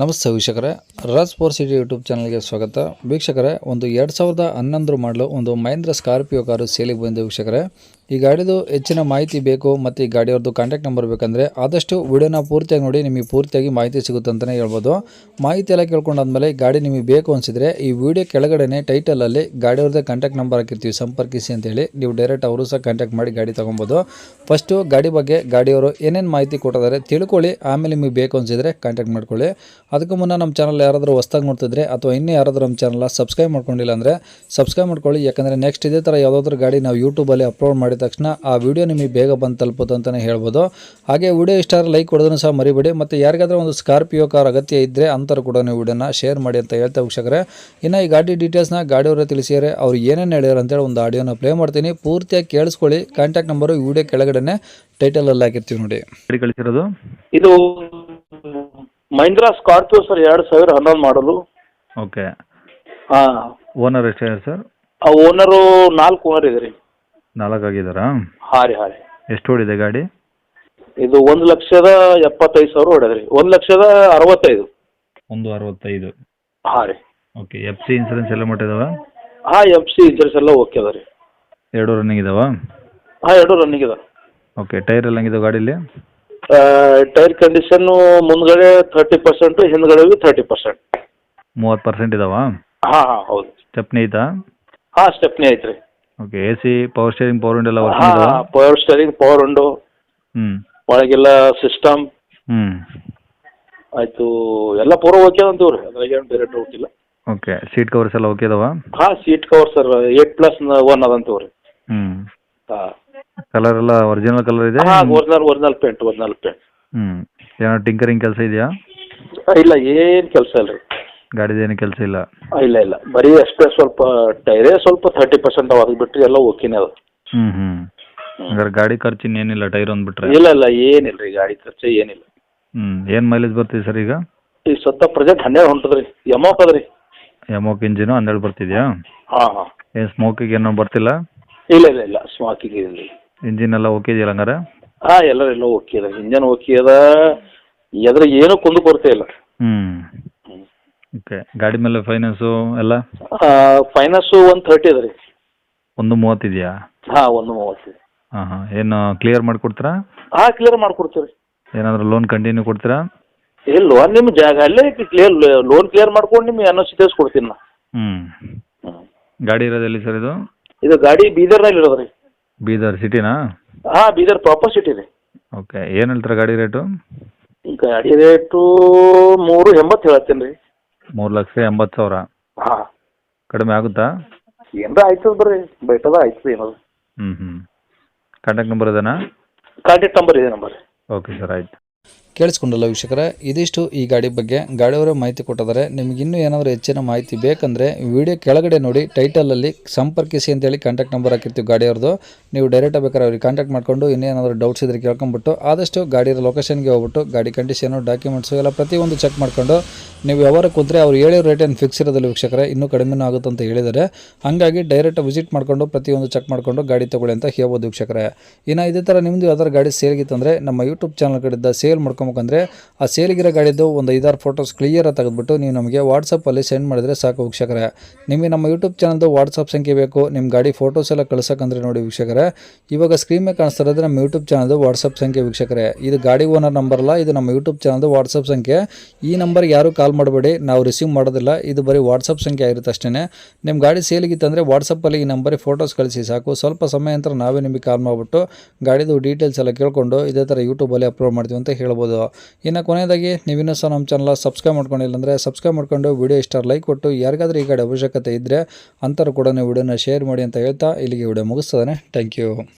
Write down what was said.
ನಮಸ್ತೆ ವೀಕ್ಷಕರೇ. Raj four city YouTube ಚಾನಲ್ಗೆ ಸ್ವಾಗತ. ವೀಕ್ಷಕರೇ, ಒಂದು ಎರಡು ಸಾವಿರದ ಹನ್ನೊಂದರ ಮಾಡಲು ಒಂದು ಮಹೇಂದ್ರ ಸ್ಕಾರ್ಪಿಯೋ ಕಾರು ಸೇಲಿಗೆ ಬಂದಿದೆ ವೀಕ್ಷಕರೇ. ಈ ಗಾಡಿದು ಹೆಚ್ಚಿನ ಮಾಹಿತಿ ಬೇಕು ಮತ್ತು ಈ ಗಾಡಿಯವ್ರದ್ದು ಕಾಂಟ್ಯಾಕ್ಟ್ ನಂಬರ್ ಬೇಕಂದರೆ ಆದಷ್ಟು ವಿಡಿಯೋನ ಪೂರ್ತಿಯಾಗಿ ನೋಡಿ, ನಿಮಗೆ ಪೂರ್ತಿಯಾಗಿ ಮಾಹಿತಿ ಸಿಗುತ್ತೆ ಅಂತಲೇ ಹೇಳ್ಬೋದು. ಮಾಹಿತಿ ಎಲ್ಲ ಕೇಳ್ಕೊಂಡಾದ್ಮೇಲೆ ಗಾಡಿ ನಿಮಗೆ ಬೇಕು ಅನಿಸಿದರೆ ಈ ವಿಡಿಯೋ ಕೆಳಗಡೆನೆ ಟೈಟಲಲ್ಲಿ ಗಾಡಿಯವ್ರದ್ದೇ ಕಾಂಟ್ಯಾಕ್ಟ್ ನಂಬರ್ ಹಾಕಿರ್ತೀವಿ, ಸಂಪರ್ಕಿಸಿ ಅಂತೇಳಿ. ನೀವು ಡೈರೆಕ್ಟ್ ಅವರು ಸಹ ಕಾಂಟ್ಯಾಕ್ಟ್ ಮಾಡಿ ಗಾಡಿ ತೊಗೊಬೋದು. ಫಸ್ಟು ಗಾಡಿ ಬಗ್ಗೆ ಗಾಡಿಯವರು ಏನೇನು ಮಾಹಿತಿ ಕೊಟ್ಟಿದ್ದಾರೆ ತಿಳ್ಕೊಳ್ಳಿ, ಆಮೇಲೆ ನಿಮಗೆ ಬೇಕು ಅನಿಸಿದರೆ ಕಾಂಟ್ಯಾಕ್ಟ್ ಮಾಡ್ಕೊಳ್ಳಿ. ಅದಕ್ಕೂ ಮುನ್ನ ನಮ್ಮ ಚಾನಲ್ ಯಾರಾದರೂ ಹೊಸ್ದಾಗಿ ನೋಡ್ತಿದ್ರೆ ಅಥವಾ ಇನ್ನೂ ಯಾರಾದರೂ ನಮ್ಮ ಚಾನಲ್ನ ಸಬ್ಸ್ಕ್ರೈಬ್ ಮಾಡ್ಕೊಂಡಿಲ್ಲ ಅಂದರೆ ಸಬ್ಸ್ಕ್ರೈಬ್ ಮಾಡ್ಕೊಳ್ಳಿ. ಯಾಕಂದರೆ ನೆಕ್ಸ್ಟ್ ಇದೇ ಥರ ಯಾವುದಾದ್ರೂ ಗಾಡಿ ನಾವು ಯೂಟ್ಯೂಬಲ್ಲಿ ಅಪ್ಲೋಡ್ ಮಾಡಿದ ತಕ್ಷಣ ಆ ವಿಡಿಯೋ ನಿಮಗೆ ಬೇಗ ಬಂದು ತಲುಪುತ್ತೆ ಅಂತಲೇ ಹೇಳ್ಬೋದು. ಹಾಗೆ ವಿಡಿಯೋ ಇಷ್ಟ ಲೈಕ್ ಕೊಡೋದನ್ನು ಸಹ ಮರಿಬೇಡಿ. ಮತ್ತು ಯಾರಿಗಾದ್ರೂ ಒಂದು ಸ್ಕಾರ್ಪಿಯೋ ಕಾರ್ ಅಗತ್ಯ ಇದ್ದರೆ ಅಂಥವ್ರು ಕೂಡ ನೀವು ವಿಡಿಯೋನ ಶೇರ್ ಮಾಡಿ ಅಂತ ಹೇಳ್ತಾ ವೀಕ್ಷಕರೇ. ಇನ್ನು ಈ ಗಾಡಿ ಡೀಟೇಲ್ಸ್ನ ಗಾಡಿಯವರೇ ತಿಳಿಸಿದರೆ ಅವ್ರು ಏನೇನು ಹೇಳ್ಯಾರ ಅಂತೇಳಿ ಒಂದು ಆಡಿಯೋನ ಪ್ಲೇ ಮಾಡ್ತೀನಿ. ಪೂರ್ತಿಯಾಗಿ ಕೇಳಿಸ್ಕೊಳ್ಳಿ. ಕಾಂಟ್ಯಾಕ್ಟ್ ನಂಬರು ಈ ವಿಡಿಯೋ ಕೆಳಗಡೆನೆ ಟೈಟಲಲ್ಲಿ ಹಾಕಿರ್ತೀವಿ ನೋಡಿ. ಗಾಡಿ ಕಳಿಸಿರೋದು? ಇದು ಮಹಿಂದ್ರಾ ಸ್ಕಾರ್ಪಿಯೋ ಸರ್ ಎರಡು ಸಾವಿರ ಹನ್ನೊಂದು ಮಾಡಲು ಓಕೆ ಹಾಂ. ಓನರ್ ಎಷ್ಟು ಸರ್ ಆ ಓನರು ನಾಲ್ಕು ಓನರ್ ಇದೆ ರೀ ನಾಲ್ಕು ಆಗಿದಾರ? ಹಾಂ ರೀ ಹಾಂ ರೀ. ಎಷ್ಟು ಓಡಿದೆ ಗಾಡಿ? ಇದು ಒಂದು ಲಕ್ಷದ ಎಪ್ಪತ್ತೈದು ಸಾವಿರ ಹೊಡೆದ್ರಿ ಒಂದು ಲಕ್ಷದ ಅರವತ್ತೈದು. ಒಂದು ಅರವತ್ತೈದು. ಹಾಂ ರೀ. ಓಕೆ ಎಫ್ ಸಿ ಇನ್ಸೂರೆನ್ಸ್ ಎಲ್ಲ ಮಾಡಿದಾವ ಹಾಂ ಎಫ್ ಸಿ ಇನ್ಸೂರೆನ್ಸ್ ಎಲ್ಲ ಓಕೆ ಅದ ರೀ. ಎರಡು ರನ್ನಿಂಗ್ ಇದಾವ? ಹಾಂ ಎರಡು ರನ್ನಿಂಗ್ ಇದೆ ಓಕೆ ಟೈರ್ ಎಲ್ಲ ಹಂಗಿದಾವೆ ಗಾಡೀಲಿ? ಟೈರ್ ಕಂಡೀಷನ್ನು ಮುಂದ್ಗಡೆ ಥರ್ಟಿ ಪರ್ಸೆಂಟ್ ಹಿಂದ್ಗಡೆ ತರ್ಟಿ ಪರ್ಸೆಂಟ್ ಮೂವತ್ತು ಪರ್ಸೆಂಟ್ ಇದಾವ? ಹಾಂ ಹಾಂ ಹೌದು. ಸ್ಟೆಪ್ನಿ ಐತಾ? ಹಾಂ ಸ್ಟೆಪ್ನಿ ಐತ್ರಿ. Okay A C power steering power wind ಎಲ್ಲ ವರ್ಕಿಂಗ್ ಹಾಂ ಇದಾವ ಪವರ್ ಸ್ಟೇರಿಂಗ್ ಪವರ್ ಉಂಡು ಹ್ಮ್. ಒಳಗೆಲ್ಲ ಸಿಸ್ಟಮ್ ಹ್ಮ್. ಆಯ್ತು ಎಲ್ಲ ಪೂರ ಓಕೆ ಅಂತ ರೀ ಅದ್ರಾಗ ಏನು ಬೇರೆ ಡೌಟ್ ಇಲ್ಲ. ಓಕೆ ಸೀಟ್ ಕವರ್ಸ್ ಎಲ್ಲ ಓಕೆ ಅದಾವ? ಹಾ seat cover sir eight plus one ಅದಂತ ರೀ ಹ್ಮ್. ಕಲರ್ ಎಲ್ಲ ಒರಿಜಿನಲ್ ಕಲರ್ ಇದೆ? ಹಾ original original paint original paint ಹ್ಮ್. ಏನೋ ಟಿಂಕರಿಂಗ್ ಕೆಲಸ ಇದೆಯಾ? ಇಲ್ಲ ಏನು ಕೆಲಸ ಇಲ್ಲ ರೀ ಗಾಡಿದು ಏನು ಕೆಲಸ ಇಲ್ಲ? ಇಲ್ಲ ಇಲ್ಲ. ಬರೀ ಅಷ್ಟೇ ಸ್ವಲ್ಪ ಟೈರೇ ಸ್ವಲ್ಪ ತರ್ಟಿ ಪರ್ಸೆಂಟ್ ಅವಾಗ ಬಿಟ್ಟರೆ ಎಲ್ಲ ಓಕೆನೇ ಅದ. ಹ್ಮ್ ಹ್ಞೂ ಹಂಗಾರೆ ಗಾಡಿ ಖರ್ಚು ಏನಿಲ್ಲ ಟೈರ್ ಒಂದ್ ಬಿಟ್ರೆ ಇಲ್ಲ ಇಲ್ಲ ಏನಿಲ್ಲ ರೀ ಗಾಡಿ ಖರ್ಚು ಏನಿಲ್ಲ. ಹ್ಮ್ ಏನ್ ಮೈಲೇಜ್ ಬರ್ತೀವಿ ಸರ್ ಈಗ? ಈ ಸತ್ತ ಪ್ರಜೆ ಹನ್ನೆರಡು ಹೊಂಟದ್ರಿ. ಎಮೋಕ್ ಯಮೋಕ್ ರೀ ಎಮೋಕ್ ಇಂಜಿನು ಹನ್ನೆರಡು ಬರ್ತಿದ್ಯಾ? ಹಾಂ ಹಾಂ. ಏನು ಸ್ಮೋಕಿಗೆ ಏನೋ ಬರ್ತಿಲ್ಲ? ಇಲ್ಲ ಇಲ್ಲ ಇಲ್ಲ. ಸ್ಮಾಕಿಂಗ್ ಇಲ್ಲ ಇಂಜಿನ್ ಎಲ್ಲ ಓಕೆ ಇದೆಯಲ್ಲ ಹಂಗಾರೆ? ಹಾಂ ಎಲ್ಲ ಎಲ್ಲ ಓಕೆ ಅದ ಇಂಜನ್ ಓಕೆ ಅದ. ಎದ್ರ ಏನೂ ಕುಂದು ಕೊರತೆ ಇಲ್ಲ. ಹ್ಞೂ ಓಕೆ ಗಾಡಿ ಮೇಲೆ ಫೈನಾನ್ಸು ಎಲ್ಲ? ಫೈನಾನ್ಸು ಒಂದು ತರ್ಟಿ ಅದ ರೀ. ಒಂದು ಮೂವತ್ತಿದೆಯಾ ಹಾಂ ಒಂದು ಮೂವತ್ತು ಹಾಂ ಹಾಂ. ಏನು ಕ್ಲಿಯರ್ ಮಾಡಿಕೊಡ್ತೀರಾ? ಹಾಂ ಕ್ಲಿಯರ್ ಮಾಡ್ಕೊಡ್ತೀವಿ ರೀ. ಏನಾದರೂ ಲೋನ್ ಕಂಟಿನ್ಯೂ ಕೊಡ್ತೀರಾ? ಇಲ್ಲ ಲೋನ್ ನಿಮ್ಮ ಜಾಗ ಅಲ್ಲೇ ಕ್ಲಿಯರ್ ಲೋನ್ ಕ್ಲಿಯರ್ ಮಾಡ್ಕೊಂಡು ನಿಮ್ಗೆ ಅನ್ನೋ ಸಿ ಕೊಡ್ತೀನಿ ನಾ. ಹ್ಞೂ ಹ್ಮ್. ಗಾಡಿ ಇರೋದು ಎಲ್ಲಿ ಸರ್ ಇದು? ಇದು ಗಾಡಿ ಬೀದರ್ನಲ್ಲಿ ಇರೋದು ರೀ. ಬೀದರ್ ಸಿಟಿನಾ ಹಾಂ ಬೀದರ್ ಪ್ರಾಪರ್ ಸಿಟಿ ರೀ. ಓಕೆ ಏನು ಹೇಳ್ತಾರೆ ಗಾಡಿ ರೇಟು? ಗಾಡಿ ರೇಟು ಮೂರು ಎಂಬತ್ತು ಹೇಳ್ತೀನಿ ರೀ. ಮೂರು ಲಕ್ಷ ಎಂಬತ್ತು ಸಾವಿರ. ಹಾಂ. ಕಡಿಮೆ ಆಗುತ್ತಾ? ಏನರ ಆಯ್ತದ ಬರ್ರಿ ಬೇಟದ ಆಯ್ತದ ಏನದ ಹ್ಮ್ ಹ್ಮ್. ಕಾಂಟ್ಯಾಕ್ಟ್ ನಂಬರ್ ಇದೇನಾ? ಕಾಂಟ್ಯಾಕ್ಟ್ ನಂಬರ್ ಇದೆ ನಂಬರ್. ಓಕೆ ಸರ್ ಆಯ್ತು. ಕೇಳಿಸ್ಕೊಂಡಲ್ಲ ವೀಕ್ಷಕರ, ಇದಿಷ್ಟು ಈ ಗಾಡಿ ಬಗ್ಗೆ. ಗಾಡಿಯವರೇ ಮಾಹಿತಿ ಕೊಟ್ಟಿದ್ದಾರೆ. ನಿಮಗಿನ್ನೂ ಏನಾದರೂ ಹೆಚ್ಚಿನ ಮಾಹಿತಿ ಬೇಕಂದರೆ ವಿಡಿಯೋ ಕೆಳಗಡೆ ನೋಡಿ ಟೈಟಲಲ್ಲಿ ಸಂಪರ್ಕಿಸಿ ಅಂತೇಳಿ ಕಾಂಟ್ಯಾಕ್ಟ್ ನಂಬರ್ ಹಾಕಿರ್ತೀವಿ ಗಾಡಿಯವ್ರದ್ದು. ನೀವು ಡೈರೆಕ್ಟಾಗಿ ಬೇಕಾದ್ರೆ ಅವ್ರಿಗೆ ಕಾಂಟ್ಯಾಕ್ಟ್ ಮಾಡ್ಕೊಂಡು ಇನ್ನೇನಾದರೂ ಡೌಟ್ಸ್ ಇದ್ರೆ ಕೇಳ್ಕೊಂಬಿಟ್ಟು, ಆದಷ್ಟು ಗಾಡಿಯ ಲೊಕೇಶನ್ಗೆ ಹೋಗ್ಬಿಟ್ಟು, ಗಾಡಿ ಕಂಡೀಷನು ಡಾಕ್ಯುಮೆಂಟ್ಸು ಎಲ್ಲ ಪ್ರತಿಯೊಂದು ಚೆಕ್ ಮಾಡ್ಕೊಂಡು, ನೀವು ಯಾವಾಗ ಕೂತ್ರೆ ಅವ್ರು ಹೇಳಿರೋ ರೇಟ್ ಏನು ಫಿಕ್ಸ್ ಇರೋದಿಲ್ಲ ವೀಕ್ಷಕರೇ, ಇನ್ನೂ ಕಡಿಮೆನೂ ಆಗುತ್ತೆ ಅಂತ ಹೇಳಿದರೆ ಹಾಗಾಗಿ ಡೈರೆಕ್ಟ್ ವಿಸಿಟ್ ಮಾಡಿಕೊಂಡು, ಪ್ರತಿಯೊಂದು ಚೆಕ್ ಮಾಡಿಕೊಂಡು ಗಾಡಿ ತೊಗೊಳ್ಳಿ ಅಂತ ಹೇಳ್ಬೋದು ವೀಕ್ಷಕರೇ. ಇನ್ನು ಇದೇ ಥರ ನಿಮ್ಮದು ಯಾವ್ದಾರು ಗಾಡಿ ಸೇಲ್ಗಿತ್ತಂದರೆ ನಮ್ಮ ಯೂಟ್ಯೂಬ್ ಚಾನಲ್ ಕಡೆಯಿಂದ ಸೇಲ್ ಮಾಡ್ಕೊಬೇಕಂದ್ರೆ ಆ ಸೇಲಿಗಿರೋ ಗಾಡಿದು ಒಂದು ಐದಾರು ಫೋಟೋಸ್ ಕ್ಲಿಯರಾಗಿ ತೆಗೆದುಬಿಟ್ಟು ನೀವು ನಮಗೆ ವಾಟ್ಸಪ್ಪಲ್ಲಿ ಸೆಂಡ್ ಮಾಡಿದರೆ ಸಾಕು ವೀಕ್ಷಕರೇ. ನಿಮಗೆ ನಮ್ಮ ಯೂಟ್ಯೂಬ್ ಚಾನಲ್ದು ವಾಟ್ಸಪ್ ಸಂಖ್ಯೆ ಬೇಕು ನಿಮ್ಮ ಗಾಡಿ ಫೋಟೋಸ್ ಎಲ್ಲ ಕಳ್ಸೋಕಂದ್ರೆ ನೋಡಿ ವೀಕ್ಷಕರೇ. ಇವಾಗ ಸ್ಕ್ರೀನ್ ಮೇಲೆ ಕಾಣಿಸ್ತಾ ಇರೋದು ನಮ್ಮ ಯೂಟ್ಯೂಬ್ ಚಾನಲ್ದು ವಾಟ್ಸಪ್ ಸಂಖ್ಯೆ ವೀಕ್ಷಕರೇ. ಇದು ಗಾಡಿ ಓನರ್ ನಂಬರ್ ಅಲ್ಲ, ಇದು ನಮ್ಮ ಯೂಟ್ಯೂಬ್ ಚಾನಲ್ದು ವಾಟ್ಸಪ್ ಸಂಖ್ಯೆ. ಈ ನಂಬರ್ಗೆ ಯಾರು ಕಾಲ್ ಮಾಡಬೇಡಿ, ನಾವು ರಿಸೀವ್ ಮಾಡೋದಿಲ್ಲ, ಇದು ಬರೀ ವಾಟ್ಸಪ್ ಸಂಖ್ಯೆ ಆಗಿರುತ್ತೆ ಅಷ್ಟೇ ನಿಮ್ಮ ಗಾಡಿ ಸೇಲಿಗಿತ್ತಂದರೆ ವಾಟ್ಸಪ್ಪಲ್ಲಿ ಈ ನಂಬರ್ ಫೋಟೋಸ್ ಕಳಿಸಿ ಸಾಕು. ಸ್ವಲ್ಪ ಸಮಯ ನಂತರ ನಾವೇ ನಿಮಗೆ ಕಾಲ್ ಮಾಡಿಬಿಟ್ಟು ಗಾಡಿದು ಡೀಟೇಲ್ಸ್ ಎಲ್ಲ ಕೇಳ್ಕೊಂಡು ಇದೇ ಥರ ಯೂಟ್ಯೂಬಲ್ಲಿ ಅಪ್ಲೋಡ್ ಮಾಡ್ತೀವಿ ಅಂತ ಹೇಳ್ಬೋದು. ಇನ್ನು ಕೊನೆಯದಾಗಿ, ನೀವಿನ್ನೂ ಸಹ ನಮ್ಮ ಚಾನಲ್ ಸಬ್ಸ್ಕ್ರೈಬ್ ಮಾಡ್ಕೊಂಡಿಲ್ಲ ಅಂದರೆ ಸಬ್ಸ್ಕ್ರೈಬ್ ಮಾಡ್ಕೊಂಡು ವಿಡಿಯೋ ಇಷ್ಟ ಲೈಕ್ ಕೊಟ್ಟು, ಯಾರಿಗಾದ್ರೂ ಈ ಕಡೆ ಅವಶ್ಯಕತೆ ಇದ್ದರೆ ಅಂಥವ್ರು ಕೂಡ ವಿಡಿಯೋನ ಶೇರ್ ಮಾಡಿ ಅಂತ ಹೇಳ್ತಾ ಇಲ್ಲಿಗೆ ವಿಡಿಯೋ ಮುಗಿಸ್ತದೆ ಥ್ಯಾಂಕ್ ಯು